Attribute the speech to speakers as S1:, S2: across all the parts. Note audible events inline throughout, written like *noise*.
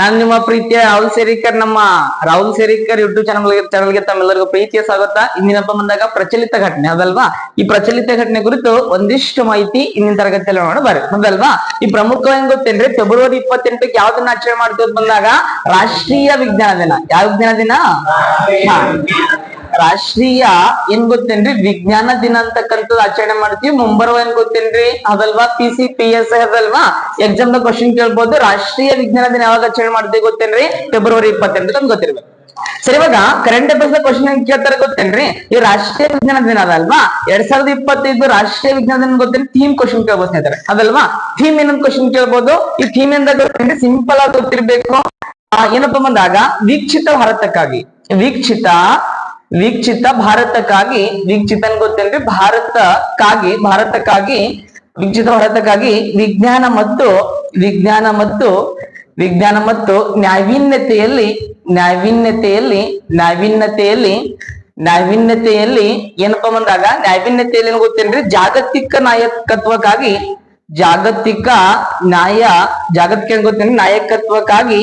S1: ನಾನು ನಿಮ್ಮ ಪ್ರೀತಿಯ ರಾಹುಲ್ ಸೇರಿಕರ್, ನಮ್ಮ ರಾಹುಲ್ ಸೇರಿಕರ್ ಯೂಟ್ಯೂಬ್ ಚಾನಲ್ ಚಾನಲ್ಗೆ ತಮ್ಮೆಲ್ಲರಿಗೂ ಪ್ರೀತಿಯ ಸ್ವಾಗತ. ಇಂದಿನಪ್ಪ ಬಂದಾಗ ಪ್ರಚಲಿತ ಘಟನೆ ಅದಲ್ವಾ? ಈ ಪ್ರಚಲಿತ ಘಟನೆ ಕುರಿತು ಒಂದಿಷ್ಟು ಮಾಹಿತಿ ಇಂದಿನ ತರಗತಿಯಲ್ಲಿ ನೋಡೋಣ. ಬರ್ರಿ ಹೌದಲ್ವಾ ಈ ಪ್ರಮುಖವಾಗಿ ಗೊತ್ತೇನ್ರಿ? ಫೆಬ್ರವರಿ ಇಪ್ಪತ್ತೆಂಟಕ್ಕೆ ಯಾವ್ದನ್ನ ಆಚರಣೆ ಮಾಡ್ತೀವಿ ಬಂದಾಗ ರಾಷ್ಟ್ರೀಯ ವಿಜ್ಞಾನ ದಿನ. ಯಾವ ವಿಜ್ಞಾನ ದಿನ? ರಾಷ್ಟ್ರೀಯ ಏನ್ ಗೊತ್ತೇನ್ರಿ? ವಿಜ್ಞಾನ ದಿನ ಅಂತಕ್ಕಂಥದ್ದು ಆಚರಣೆ ಮಾಡ್ತೀವಿ. ಮುಂಬರುವ ಏನ್ ಗೊತ್ತೇನ್ರಿ? ಅದಲ್ವಾ? ಪಿ ಸಿ ಪಿ ಎಸ್ ಅದಲ್ವಾ ಎಕ್ಸಾಮ್ ದ ಕ್ವಶನ್ ಕೇಳ್ಬೋದು ರಾಷ್ಟ್ರೀಯ ವಿಜ್ಞಾನ ದಿನ ಯಾವಾಗ ಆಚರಣೆ ಮಾಡ್ತೀವಿ ಗೊತ್ತೇನ್ರಿ? ಫೆಬ್ರವರಿ ಇಪ್ಪತ್ತೆಂಟು ಅಂತ ಗೊತ್ತಿರ್ಬೇಕು. ಸರಿ, ಇವಾಗ ಕರೆಂಟ್ ಅಫೇರ್ಸ್ ಕ್ವಶನ್ ಹೆಂಗ್ ಕೇಳ್ತಾರೆ ಗೊತ್ತೇನ್ರಿ? ಈ ರಾಷ್ಟ್ರೀಯ ವಿಜ್ಞಾನ ದಿನ ಅದಲ್ವಾ ಎರಡ್ ಸಾವಿರದ ಇಪ್ಪತ್ತೈದು ರಾಷ್ಟ್ರೀಯ ವಿಜ್ಞಾನ ದಿನ ಗೊತ್ತೇನೆ ಥೀಮ್ ಕ್ವಶನ್ ಕೇಳ್ಬೋದು ಅದಲ್ವಾ? ಥೀಮ್ ಏನಂತ ಕ್ವಶನ್ ಕೇಳ್ಬೋದು? ಈ ಥೀಮ್ ಎಂದ ಗೊತ್ತೇನ್ರಿ? ಸಿಂಪಲ್ ಆಗಿ ಗೊತ್ತಿರ್ಬೇಕು. ಏನಪ್ಪ ಬಂದಾಗ, ವೀಕ್ಷಿತ ಭಾರತಕ್ಕಾಗಿ, ವೀಕ್ಷಿತ ವೀಕ್ಷಿತ ಭಾರತಕ್ಕಾಗಿ, ವೀಕ್ಷಿತ ಅನ್ ಗೊತ್ತೇನ್ರಿ? ಭಾರತಕ್ಕಾಗಿ ಭಾರತಕ್ಕಾಗಿ ವೀಕ್ಷಿತ ಹೊರತಕ್ಕಾಗಿ ವಿಜ್ಞಾನ ಮತ್ತು ವಿಜ್ಞಾನ ಮತ್ತು ವಿಜ್ಞಾನ ಮತ್ತು ನಾವೀನ್ಯತೆಯಲ್ಲಿ ನಾವೀನ್ಯತೆಯಲ್ಲಿ ನಾವೀನ್ಯತೆಯಲ್ಲಿ ನಾವೀನ್ಯತೆಯಲ್ಲಿ ಏನಪ್ಪಾ ಬಂದಾಗ ನಾವೀನ್ಯತೆಯಲ್ಲಿ ಏನ್ ಗೊತ್ತೇನ್ರಿ? ಜಾಗತಿಕ ನಾಯಕತ್ವಕ್ಕಾಗಿ ಜಾಗತಿಕ ನ್ಯಾಯ ಜಾಗತಿಕ ಏನ್ ಗೊತ್ತೇನ್ರಿ? ನಾಯಕತ್ವಕ್ಕಾಗಿ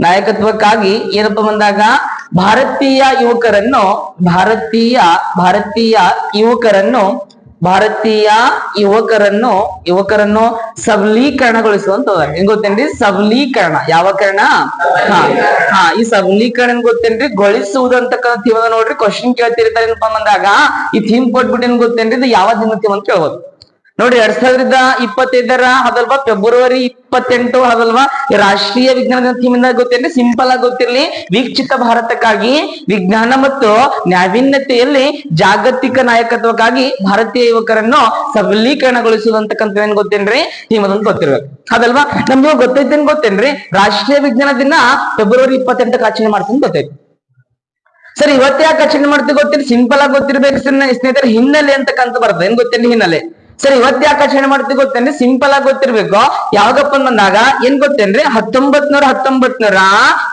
S1: ನಾಯಕತ್ವಕ್ಕಾಗಿ ಏನಪ್ಪ ಬಂದಾಗ ಭಾರತೀಯ ಯುವಕರನ್ನು ಭಾರತೀಯ ಭಾರತೀಯ ಯುವಕರನ್ನು ಭಾರತೀಯ ಯುವಕರನ್ನು ಯುವಕರನ್ನು ಸಬಲೀಕರಣಗೊಳಿಸುವಂತ ಹೆಂಗ್ ಗೊತ್ತೇನ್ರಿ? ಸಬಲೀಕರಣ. ಯಾವ ಕಾರಣ? ಹಾ ಈ ಸಬಲೀಕರಣ ಗೊತ್ತೇನ್ರಿ? ಗೊಳಿಸುವುದಂತಕ್ಕಂಥ ಥೀಮ್ ನೋಡ್ರಿ ಕ್ವಶನ್ ಕೇಳ್ತಿರ್ತಾರೆ ಏನಪ್ಪಾ ಬಂದಾಗ. ಈ ಥೀಮ್ ಕೊಟ್ಬಿಟ್ಟು ಏನ್ ಗೊತ್ತೇನ್ರಿ? ಇದು ಯಾವ ಥೀಮ್ ಅಂತ ಕೇಳ್ಬೋದು. ನೋಡಿ, ಎರಡ್ ಸಾವಿರದ ಇಪ್ಪತ್ತೈದರ ಅದಲ್ವಾ ಫೆಬ್ರವರಿ ಇಪ್ಪತ್ತೆಂಟು ಅದಲ್ವಾ ಈ ರಾಷ್ಟ್ರೀಯ ವಿಜ್ಞಾನ ಥೀಮ್ ಗೊತ್ತಿರಲಿ ಸಿಂಪಲ್ ಆಗಿ ಗೊತ್ತಿರಲಿ. ವೀಕ್ಷಿತ ಭಾರತಕ್ಕಾಗಿ ವಿಜ್ಞಾನ ಮತ್ತು ನಾವೀನ್ಯತೆಯಲ್ಲಿ ಜಾಗತಿಕ ನಾಯಕತ್ವಕ್ಕಾಗಿ ಭಾರತೀಯ ಯುವಕರನ್ನು ಸಬಲೀಕರಣಗೊಳಿಸುವಂತಕ್ಕಂಥ ಏನ್ ಗೊತ್ತೇನ್ರಿ? ಥೀಮ್ ಅದಂತ ಗೊತ್ತಿರ್ಬೇಕು. ಅದಲ್ವಾ ನಮ್ಗೆ ಗೊತ್ತೈತೇನ್ ಗೊತ್ತೇನ್ರಿ? ರಾಷ್ಟ್ರೀಯ ವಿಜ್ಞಾನ ದಿನ ಫೆಬ್ರವರಿ ಇಪ್ಪತ್ತೆಂಟಕ್ಕೆ ಆಚರಣೆ ಮಾಡ್ತೀನಿ ಗೊತ್ತೈತಿ. ಸರಿ, ಇವತ್ತೇ ಯಾಕೆ ಆಚರಣೆ ಮಾಡ್ತೀವಿ ಗೊತ್ತಿಲ್ಲ? ಸಿಂಪಲ್ ಆಗಿ ಗೊತ್ತಿರ್ಬೇಕು ಸ್ನೇ- ಸ್ನೇಹಿತರೆ. ಹಿನ್ನೆಲೆ ಅಂತಕ್ಕಂತ ಬರ್ತದೆ. ಏನ್ ಗೊತ್ತೇನ್ರಿ ಹಿನ್ನೆಲೆ? ಸರ್, ಇವತ್ತು ಯಾಕೆ ಆಚರಣೆ ಮಾಡ್ತೀವಿ ಗೊತ್ತೇನ್ರಿ? ಸಿಂಪಲ್ ಆಗಿ ಗೊತ್ತಿರ್ಬೇಕು. ಯಾವಾಗಪ್ಪ ಬಂದಾಗ ಏನ್ ಗೊತ್ತೇನ್ರಿ? ಹತ್ತೊಂಬತ್ ನೂರ ಹತ್ತೊಂಬತ್ ನೂರ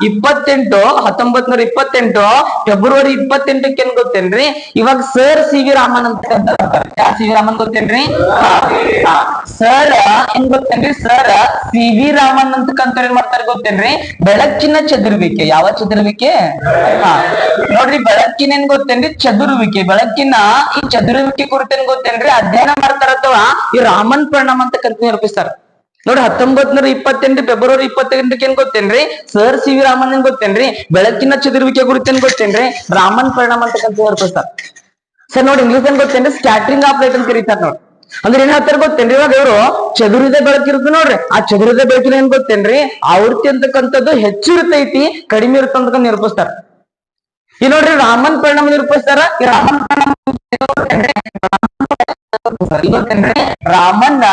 S1: ಇಪ್ಪತ್ತೆಂಟು ಹತ್ತೊಂಬತ್ ಇಪ್ಪತ್ತೆಂಟು ಫೆಬ್ರವರಿ ಇಪ್ಪತ್ತೆಂಟಕ್ಕೆ ಏನ್ ಗೊತ್ತೇನ್ರಿ? ಇವಾಗ ಸರ್ ಸಿ ವಿ ರಾಮನ್ ಅಂತ ಯಾರು ಸಿ ವಿ ರಾಮನ್ ಗೊತ್ತೇನ್ರಿ? ಸರ್ ಏನ್ ಗೊತ್ತೇನ್ರಿ? ಸರ್ ಸಿ ವಿ ರಾಮನ್ ಅಂತಕ್ಕಂತ ಏನ್ ಮಾಡ್ತಾರೆ ಗೊತ್ತೇನ್ರಿ? ಬೆಳಕಿನ ಚದುರುವಿಕೆ. ಯಾವ ಚದುರುವಿಕೆ? ಹಾ. ನೋಡ್ರಿ, ಬೆಳಕಿನ ಏನ್ ಗೊತ್ತೇನ್ರಿ? ಚದುರುವಿಕೆ. ಬೆಳಕಿನ ಈ ಚದುರುವಿಕೆ ಕುರಿತೇನ್ ಗೊತ್ತೇನ್ರಿ? ಅಧ್ಯಯನ ಮಾಡ್ತಾರ ಅಥವಾ ಈ ರಾಮನ್ ಪರಿಣಾಮ ಅಂತಕ್ಕಂತ ನಿರೂಪಿಸ್ತಾರ ನೋಡಿ ಹತ್ತೊಂಬತ್ ನೂರ ಇಪ್ಪತ್ತೆಂಟು, ಫೆಬ್ರವರಿ ಇಪ್ಪತ್ತೆಂಟಕ್ಕೆ ಏನ್ ಗೊತ್ತೇನ್ರಿ? ಸರ್ ಸಿ ವಿ ರಾಮನ್ ಗೊತ್ತೇನ್ರಿ? ಬೆಳಕಿನ ಚದುರುವಿಕೆ ಗುರುತೇನ್ ಗೊತ್ತೇನ್ರಿ? ರಾಮನ್ ಪರಿಣಾಮ ಅಂತಕ್ಕಂತ ನಿರೂಪಿಸ್ತಾರ ಸರ್ ನೋಡಿ ಇಂಗ್ಲಿಷ್ ಏನ್ ಗೊತ್ತೇನ್ರಿ? ಸ್ಕ್ಯಾಟ್ರಿಂಗ್ ಆಫ್ ಲೈಟ್ ಅಂತ ಕರೀತಾರ ನೋಡಿ. ಅಂದ್ರೆ ಏನ್ ಹೇಳ್ತಾರ ಗೊತ್ತೇನ್ರಿ? ಇವಾಗ ಇವರು ಚದುರಿದ ಬೆಳಕಿರುತ್ತೆ ನೋಡ್ರಿ. ಆ ಚದುರಿದ ಬೆಳಕಿನ ಏನ್ ಗೊತ್ತೇನ್ರಿ? ಆವೃತ್ತಿ ಅಂತಕ್ಕಂಥದ್ದು ಹೆಚ್ಚು ಇರ್ತೈತಿ ಕಡಿಮೆ ಅಂತಕ್ಕಂಥ ನಿರೂಪಿಸ್ತಾರ. ಈ ನೋಡ್ರಿ, ರಾಮನ್ ಪರಿಣಾಮ ನಿರೂಪಿಸ್ತಾರ. ಈ ರಾಮನ್ ಪರಿಣಾಮ ಗೊತ್ತೇನ್ರಿ? ರಾಮನ್ನ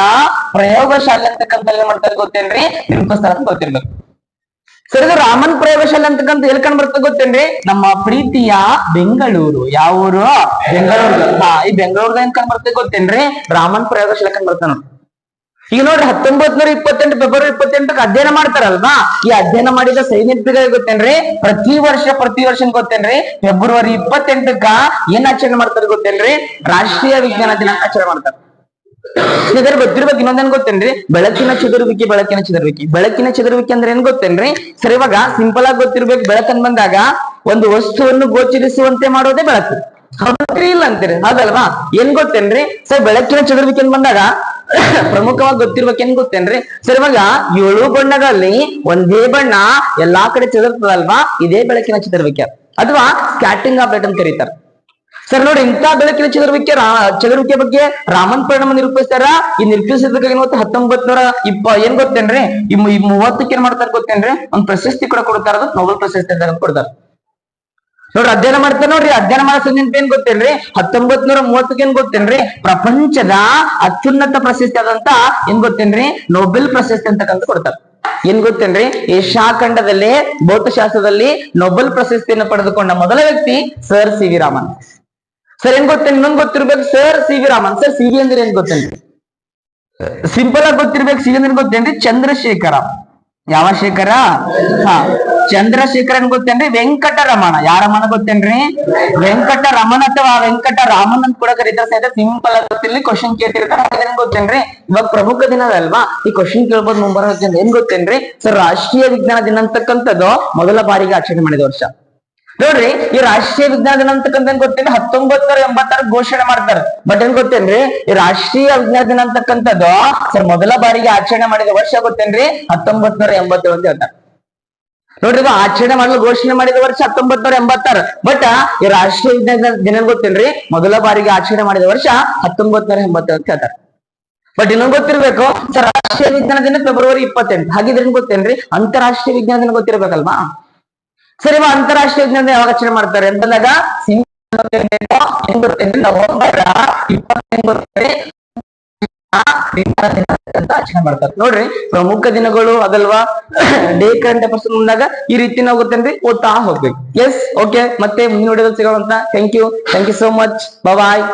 S1: ಪ್ರಯೋಗಶಾಲೆ ಅಂತಕ್ಕಂಥ ಏನ್ ಮಾಡ್ತಾರೆ ಗೊತ್ತೇನ್ರಿ? ನಿರೂಪಿಸ್ತಾರ ಅಂತ ಗೊತ್ತಿರ್ಬೇಕು ಸರ್, ಇದು ರಾಮನ್ ಪ್ರಯೋಗಶಾಲೆ ಅಂತಕ್ಕಂಥ ಎಲ್ಲಿ ಕಂಡು ಬರ್ತದೆ ಗೊತ್ತೇನ್ರಿ? ನಮ್ಮ ಪ್ರೀತಿಯ ಬೆಂಗಳೂರು. ಯಾವ ಊರು? ಬೆಂಗಳೂರು. ಹಾ, ಈ ಬೆಂಗಳೂರ್ದ ಏನ್ ಕಂಡು ಗೊತ್ತೇನ್ರಿ? ರಾಮನ್ ಪ್ರಯೋಗಶಾಲೆ ಕಂಡು ಬರ್ತಾನ ಈಗ ನೋಡ್ರಿ ಹತ್ತೊಂಬತ್ ನೂರ ಇಪ್ಪತ್ತೆಂಟು, ಫೆಬ್ರವರಿ ಇಪ್ಪತ್ತೆಂಟಕ್ಕೆ ಅಧ್ಯಯನ ಮಾಡ್ತಾರಲ್ವಾ? ಈ ಅಧ್ಯಯನ ಮಾಡಿದ ಸೈನಿಕರಿಗೆ ಗೊತ್ತೇನ್ರಿ? ಪ್ರತಿ ವರ್ಷ ಪ್ರತಿ ವರ್ಷ ಗೊತ್ತೇನ್ರಿ? ಫೆಬ್ರವರಿ ಇಪ್ಪತ್ತೆಂಟಕ್ಕ ಏನ್ ಆಚರಣೆ ಮಾಡ್ತಾರೆ ಗೊತ್ತೇನ್ರಿ? ರಾಷ್ಟ್ರೀಯ ವಿಜ್ಞಾನ ದಿನ ಆಚರಣೆ ಮಾಡ್ತಾರೆ. ಇದರ ಗೊತ್ತಿರ್ಬೇಕು ಇನ್ನೊಂದೇನ್ ಗೊತ್ತೇನ್ರಿ? ಬೆಳಕಿನ ಚದುರುವಿಕೆ ಬೆಳಕಿನ ಚದುರುವಿಕೆ ಬೆಳಕಿನ ಚದುರುವಿಕೆ ಅಂದ್ರೆ ಏನ್ ಗೊತ್ತೇನ್ರಿ? ಸರಿ, ಇವಾಗ ಸಿಂಪಲ್ ಆಗಿ ಗೊತ್ತಿರ್ಬೇಕು. ಬೆಳಕನ್ ಬಂದಾಗ ಒಂದು ವಸ್ತುವನ್ನು ಗೋಚರಿಸುವಂತೆ ಮಾಡೋದೇ ಬೆಳಕು. ಇಲ್ಲ ಅಂತೀರಿ? ಹೌದಲ್ವಾ? ಏನ್ ಗೊತ್ತೇನ್ರಿ? ಸರ್, ಬೆಳಕಿನ ಚದುರುವಿಕೆ ಬಂದಾಗ *coughs* ಪ್ರಮುಖವಾಗಿ ಗೊತ್ತಿರ್ಬೇಕೇನ್ ಗೊತ್ತೇನ್ರಿ? ಸರ್, ಇವಾಗ ಏಳು ಬಣ್ಣಗಳಲ್ಲಿ ಒಂದೇ ಬಣ್ಣ ಎಲ್ಲಾ ಕಡೆ ಚದುರ್ತದಲ್ವಾ ಇದೇ ಬೆಳಕಿನ ಚದುರುವಿಕೆ ಅಥವಾ ಸ್ಕ್ಯಾಟಿಂಗ್ ಆಫ್ ಲೈಟ್ ಅಂತ ಕರೀತಾರೆ. ಸರ್ ನೋಡಿ ಇಂಥ ಬೆಳಕಿನ ಚದುರುವಿಕೆ ಚದುರುವಿಕೆ ಬಗ್ಗೆ ರಾಮನ್ ಪರಿಣಾಮ ನಿರೂಪಿಸ್ತಾರ ಈ ನಿರೂಪಿಸಿದಕ್ಕೆ ಏನು ಹತ್ತೊಂಬತ್ ನೂರ ಇಪ್ಪ, ಏನ್ ಗೊತ್ತೇನ್ರಿ? ಈ ಮೂವತ್ತಕ್ಕೆ ಏನ್ ಮಾಡ್ತಾರ ಗೊತ್ತೇನ್ರಿ? ಒಂದ್ ಪ್ರಶಸ್ತಿ ಕೂಡ ಕೊಡ್ತಾರ ನೋಬಲ್ ಪ್ರಶಸ್ತಿ ಅಂತ ಕೊಡ್ತಾರ. ನೋಡ್ರಿ, ಅಧ್ಯಯನ ಮಾಡ್ತಾರ ನೋಡ್ರಿ, ಅಧ್ಯಯನ ಮಾಡೋ ಸಂಜೆ ಏನ್ ಗೊತ್ತೇನ್ರಿ? ಹತ್ತೊಂಬತ್ ನೂರ ಮೂವತ್ತಕ್ಕೆ ಏನ್ ಗೊತ್ತೇನ್ರಿ? ಪ್ರಪಂಚದ ಅತ್ಯುನ್ನತ ಪ್ರಶಸ್ತಿ ಆದಂತ ಏನ್ ಗೊತ್ತೇನ್ರಿ? ನೊಬೆಲ್ ಪ್ರಶಸ್ತಿ ಅಂತಕ್ಕಂತ ಕೊಡ್ತಾರ. ಏನ್ ಗೊತ್ತೇನ್ರಿ? ಏಷ್ಯಾ ಖಂಡದಲ್ಲಿ ಭೌತಶಾಸ್ತ್ರದಲ್ಲಿ ನೊಬೆಲ್ ಪ್ರಶಸ್ತಿಯನ್ನು ಪಡೆದುಕೊಂಡ ಮೊದಲ ವ್ಯಕ್ತಿ sir C V Raman. Sir ಏನ್ ಗೊತ್ತೇನ್ ಇನ್ನೊಂದ್ ಗೊತ್ತಿರ್ಬೇಕು. Sir C V Raman sir C V ಅಂದ್ರೆ ಏನ್ ಗೊತ್ತೇನ್ರಿ ಸಿಂಪಲ್ ಆಗಿ ಗೊತ್ತಿರ್ಬೇಕು. ಸಿ ವಿ ಅಂದ್ರೆ ಗೊತ್ತೇನ್ರಿ ಚಂದ್ರಶೇಖರ. ಯಾವ ಶೇಖರ ಹಾ ಚಂದ್ರಶೇಖರನ್ ಗೊತ್ತೇನ್ರಿ ವೆಂಕಟರಮಣ. ಯಾರ ರಮಣ ಗೊತ್ತೇನ್ರಿ ವೆಂಕಟರಮಣ ಅಥವಾ ವೆಂಕಟ ರಾಮನ್ ಅಂತ ಕೂಡ ಕರೀತಾರೆ. ಸಹಿತ ಸಿಂಪಲ್ ಆಗಿ ಕ್ವಶನ್ ಕೇಳ್ತಿರ್ತಾರೆ. ಗೊತ್ತೇನ್ರಿ ಇವಾಗ ಪ್ರಮುಖ ದಿನ ಅಲ್ವಾ? ಈ ಕ್ವಶನ್ ಕೇಳ್ಬೋದು ಮುಂಬರೋ ಏನ್ ಗೊತ್ತೇನ್ರಿ ಸರ್ ರಾಷ್ಟ್ರೀಯ ವಿಜ್ಞಾನ ದಿನ ಅಂತಕ್ಕಂಥದ್ದು ಮೊದಲ ಬಾರಿಗೆ ಆಚರಣೆ ಮಾಡಿದ ವರ್ಷ. ನೋಡ್ರಿ, ಈ ರಾಷ್ಟ್ರೀಯ ವಿಜ್ಞಾನ ದಿನ ಅಂತಕ್ಕಂಥ ಏನ್ ಹತ್ತೊಂಬತ್ತರ ಎಂಬತ್ತಾರ ಘೋಷಣೆ ಮಾಡ್ತಾರೆ. ಬಟ್ ಏನ್ ಗೊತ್ತೇನ್ರಿ? ಈ ರಾಷ್ಟ್ರೀಯ ವಿಜ್ಞಾನ ದಿನ ಅಂತಕ್ಕಂಥದ್ದು ಸರ್ ಮೊದಲ ಬಾರಿಗೆ ಆಚರಣೆ ಮಾಡಿದ ವರ್ಷ ಗೊತ್ತೇನ್ರಿ? ಹತ್ತೊಂಬತ್ ನೂರ ಎಂಬತ್ತೇಳು ಅಂತ ಹೇಳ್ತಾರೆ. ನೋಡ್ರಿ, ಇದು ಆಚರಣೆ ಮಾಡಲು ಘೋಷಣೆ ಮಾಡಿದ ವರ್ಷ ಹತ್ತೊಂಬತ್ ನೂರ ಎಂಬತ್ತಾರು. ಬಟ್, ಈ ರಾಷ್ಟ್ರೀಯ ವಿಜ್ಞಾನ ದಿನ ಗೊತ್ತೇನ್ರಿ? ಮೊದಲ ಬಾರಿಗೆ ಆಚರಣೆ ಮಾಡಿದ ವರ್ಷ ಹತ್ತೊಂಬತ್ ನೂರ ಎಂಬತ್ತೇಳು ಅಂತ ಹೇಳ್ತಾರೆ. ಬಟ್ ಇನ್ನೊಂದು ಗೊತ್ತಿರ್ಬೇಕು, ಸರ್, ರಾಷ್ಟ್ರೀಯ ವಿಜ್ಞಾನ ದಿನ ಫೆಬ್ರವರಿ ಇಪ್ಪತ್ತೆಂಟು. ಹಾಗಿದ್ರೆ ಗೊತ್ತೇನ್ರಿ? ಅಂತಾರಾಷ್ಟ್ರೀಯ ವಿಜ್ಞಾನ ದಿನ ಗೊತ್ತಿರ್ಬೇಕಲ್ವಾ? ಸರ್ ಅಂತಾರಾಷ್ಟ್ರೀಯ ಜ್ಞಾನ ಯಾವಾಗ ಆಚರಣೆ ಮಾಡ್ತಾರೆ? ಅಂತಂದಾಗ ಆಚರಣೆ ಮಾಡ್ತಾರೆ ನೋಡ್ರಿ, ಪ್ರಮುಖ ದಿನಗಳು ಅದಲ್ವಾ? ಡೇ ಕರೆಂಟ್ ಅಫೇರ್ಸ್ ಮುಂದಾಗ ಈ ರೀತಿ ನಾವು ಗೊತ್ತೇನ್ರಿ ಓದ್ತಾ ಹೋಗ್ಬೇಕು. ಎಸ್ ಓಕೆ ಮತ್ತೆ ಮುಂದಿನ ವಿಡಿಯೋದಲ್ಲಿ ಸಿಗೋಣ thank you thank you so much bye